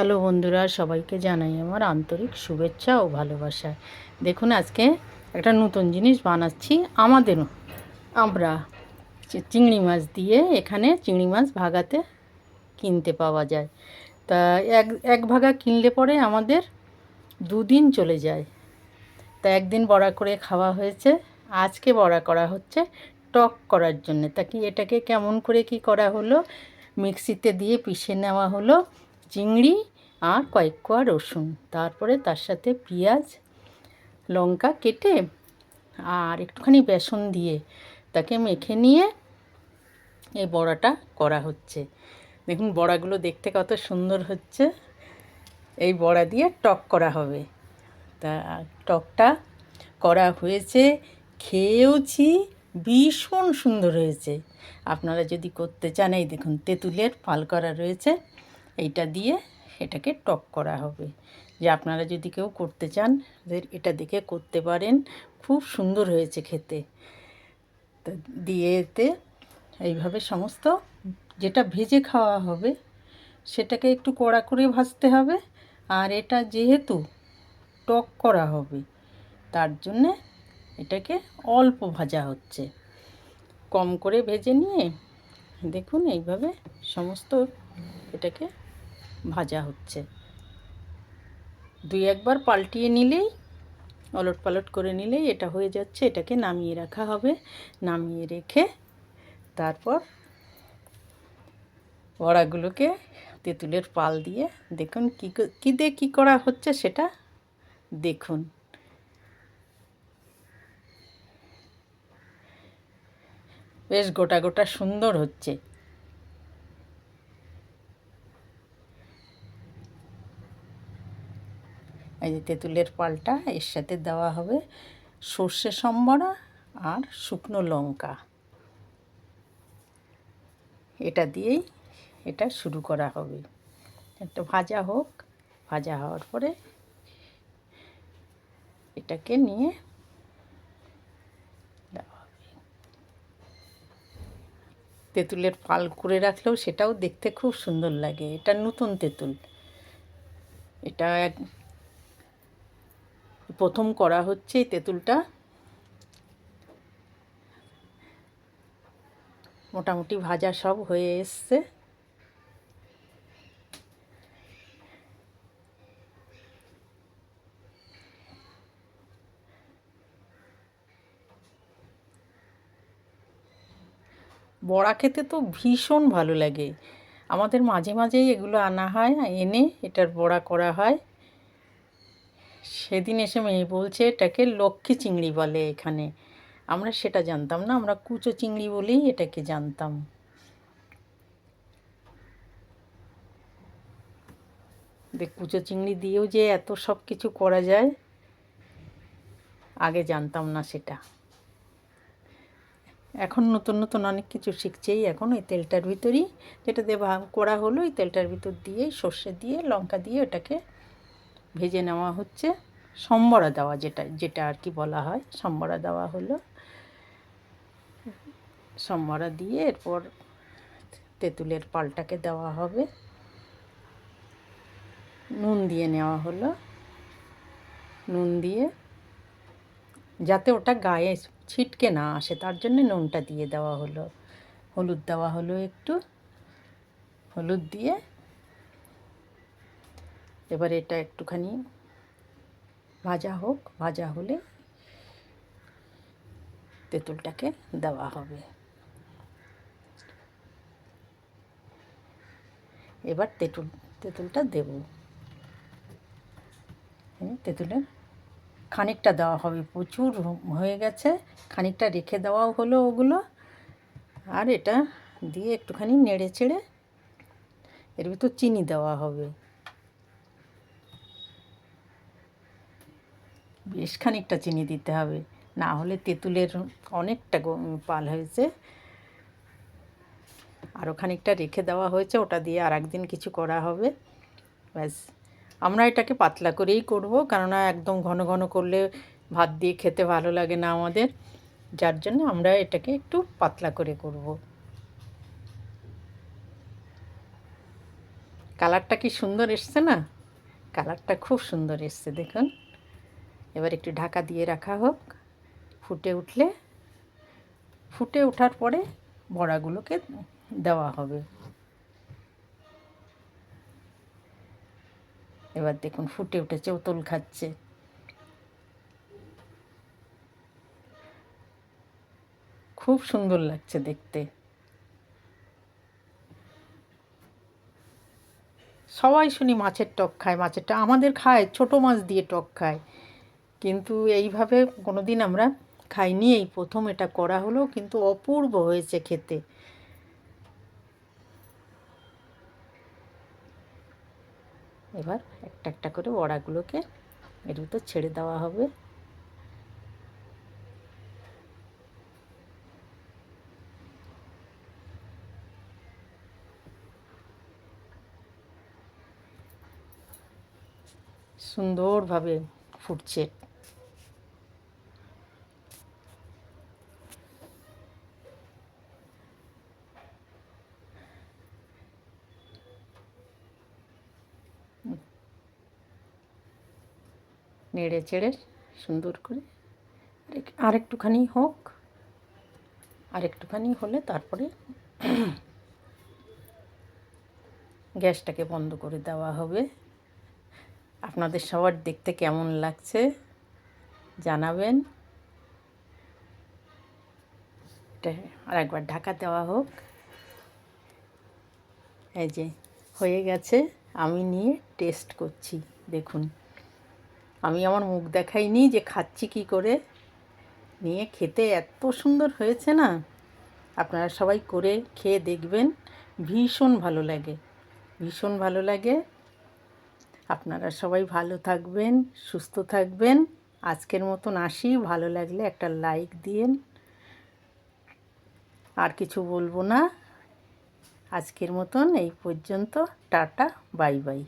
Hello বন্ধুরা, সবাইকে জানাই আমার আন্তরিক শুভেচ্ছা ও ভালোবাসা। দেখুন, আজকে একটা নতুন জিনিস বানাচ্ছি আমাদেরও। আমরা চিংড়ি মাছ দিয়ে এখানে চিংড়ি মাছ ভাগাতে কিনতে পাওয়া যায়। তা এক এক ভাগা কিনলে পরে আমাদের দুদিন চলে যায়। তা একদিন বড়া করে খাওয়া হয়েছে, আজকে বড়া করা হচ্ছে টক করার জন্য। তা কি এটাকে কেমন করে কি করা হলো? মিক্সিতে দিয়ে পিষে নেওয়া হলো। চিংড়ি আর কয়েক কোয়া রসুন। তারপরে তার সাথে পেঁয়াজ, লঙ্কা কেটে আর একটুখানি বেসন দিয়ে তাকে মেখে নিয়ে এই বড়াটা করা হচ্ছে। দেখুন, বড়াগুলো দেখতে কত সুন্দর হচ্ছে। এই বড়া দিয়ে টক করা হবে। তা টকটা করা হয়েছে, খেয়েওছি, ভীষণ সুন্দর হয়েছে। আপনারা যদি করতে চান, এই দেখুন, তেঁতুলের পাল করা রয়েছে। এইটা দিয়ে এটাকে টক করা হবে। যে আপনারা যদি কেউ করতে চান এটা দেখে করতে পারেন। খুব সুন্দর হয়েছে খেতে। তা দিয়ে এতে এইভাবে সমস্ত যেটা ভেজে খাওয়া হবে, সেটাকে একটু কড়া করে ভাজতে হবে। আর এটা যেহেতু টক করা হবে, তার জন্যে এটাকে অল্প ভাজা হচ্ছে। কম করে ভেজে নিয়ে দেখুন এইভাবে সমস্ত এটাকে ভাজা হচ্ছে। দুই একবার পাল্টিয়ে নিলেই, অলট পালট করে নিলেই এটা হয়ে যাচ্ছে। এটাকে নামিয়ে রাখা হবে। নামিয়ে রেখে তারপর বড়াগুলোকে তেঁতুলের পাল দিয়ে দেখুন কী কী দিয়ে কী করা হচ্ছে সেটা দেখুন। বেশ গোটা গোটা সুন্দর হচ্ছে। এই যে তেঁতুলের পালটা, এর সাথে দেওয়া হবে সর্ষে সম্বরা আর শুকনো লঙ্কা। এটা দিয়েই এটা শুরু করা হবে। একটা ভাজা হোক, ভাজা হওয়ার পরে এটাকে নিয়ে দেওয়া হবে। তেঁতুলের পাল করে রাখলেও সেটাও দেখতে খুব সুন্দর লাগে। এটা নতুন তেঁতুল। এটা প্রথম করা হচ্ছে তেঁতুলটা। মোটামুটি ভাজা সব হয়ে এসছে। বড়া খেতে তো ভীষণ ভালো লাগে। আমাদের মাঝে মাঝেই এগুলো আনা হয় এনে এটার বড়া করা হয়। সেদিন এসে মেয়ে বলছে, এটাকে লক্ষ্মী চিংড়ি বলে এখানে। আমরা সেটা জানতাম না, আমরা কুচো চিংড়ি বলেই এটাকে জানতাম। কুচো চিংড়ি দিয়েও যে এত সব কিছু করা যায়, আগে জানতাম না সেটা। এখন নতুন নতুন অনেক কিছু শিখছেই এখন ওই তেলটার ভিতরই যেটা দিয়ে করা হলো, ওই তেলটার ভিতর দিয়েই সর্ষে দিয়ে, লঙ্কা দিয়ে ওটাকে ভেজে নেওয়া হচ্ছে। সম্বরা দেওয়া যেটা যেটা আর কি বলা হয়, সম্বরা দেওয়া হলো। সম্বরা দিয়ে এরপর তেঁতুলের পালটাকে দেওয়া হবে। নুন দিয়ে নেওয়া হলো। নুন দিয়ে যাতে ওটা গায়ে ছিটকে না আসে, তার জন্য নুনটা দিয়ে দেওয়া হলো। হলুদ দেওয়া হলো একটু। হলুদ দিয়ে এবার এটা একটুখানি ভাজা হোক, ভাজা হলে তেঁতুলটাকে দেওয়া হবে। এবার তেঁতুল, তেঁতুলটা দেব। এই তেঁতুলের খানিকটা দেওয়া হবে, প্রচুর হয়ে গেছে, খানিকটা রেখে দেওয়াও হলো ওগুলো। আর এটা দিয়ে একটুখানি নেড়ে চেড়ে এর ভিতর চিনি দেওয়া হবে। বেশ খানিকটা চিনি দিতে হবে। না হলে তেঁতুলের অনেকটা পাল হয়েছে। আরও খানিকটা রেখে দেওয়া হয়েছে, ওটা দিয়ে আর একদিন কিছু করা হবে। ব্যাস, আমরা এটাকে পাতলা করেই করব, কেননা একদম ঘন ঘন করলে ভাত দিয়ে খেতে ভালো লাগে না আমাদের। যার জন্য আমরা এটাকে একটু পাতলা করে করব। কালারটা কি সুন্দর এসছে না? কালারটা খুব সুন্দর এসছে, দেখুন। এবার একটু ঢাকা দিয়ে রাখা হোক। ফুটে উঠলে, ফুটে ওঠার পরে বড়াগুলোকে দেওয়া হবে। এবার দেখুন ফুটে উঠেছে ওতল খাচ্ছে। খুব সুন্দর লাগছে দেখতে। সবাই শুনি মাছের টক খায় মাছের মাছেরটা আমাদের খায়, ছোট মাছ দিয়ে টক খায়। কিন্তু এইভাবে কোনো দিন আমরা খাইনি। এই প্রথম এটা করা হলো, কিন্তু অপূর্ব হয়েছে খেতে। এবার একটা একটা করে বড়াগুলোকে এর ভিতর ছেড়ে দেওয়া হবে। সুন্দরভাবে ফুটছে। নেড়ে চেড়ে সুন্দর করে আর একটুখানি হোক। আর একটুখানি হলে তারপরে গ্যাসটাকে বন্ধ করে দেওয়া হবে। আপনাদের সবার দেখতে কেমন লাগছে জানাবেন। এটা আর একবার ঢাকা দেওয়া হোক। এই যে, হয়ে গেছে। আমি নিয়ে টেস্ট করছি, দেখুন। আমি আমার মুখ দেখাইনি যে খাচ্ছি কি করে। নিয়ে খেতে এত সুন্দর হয়েছে না। আপনারা সবাই করে খেয়ে দেখবেন, ভীষণ ভালো লাগে। ভীষণ ভালো লাগে। আপনারা সবাই ভালো থাকবেন, সুস্থ থাকবেন। আজকের মতন আসি। ভালো লাগলে একটা লাইক দিন আর কিছু বলব না। আজকের মতন এই পর্যন্ত। Ta ta, bye bye.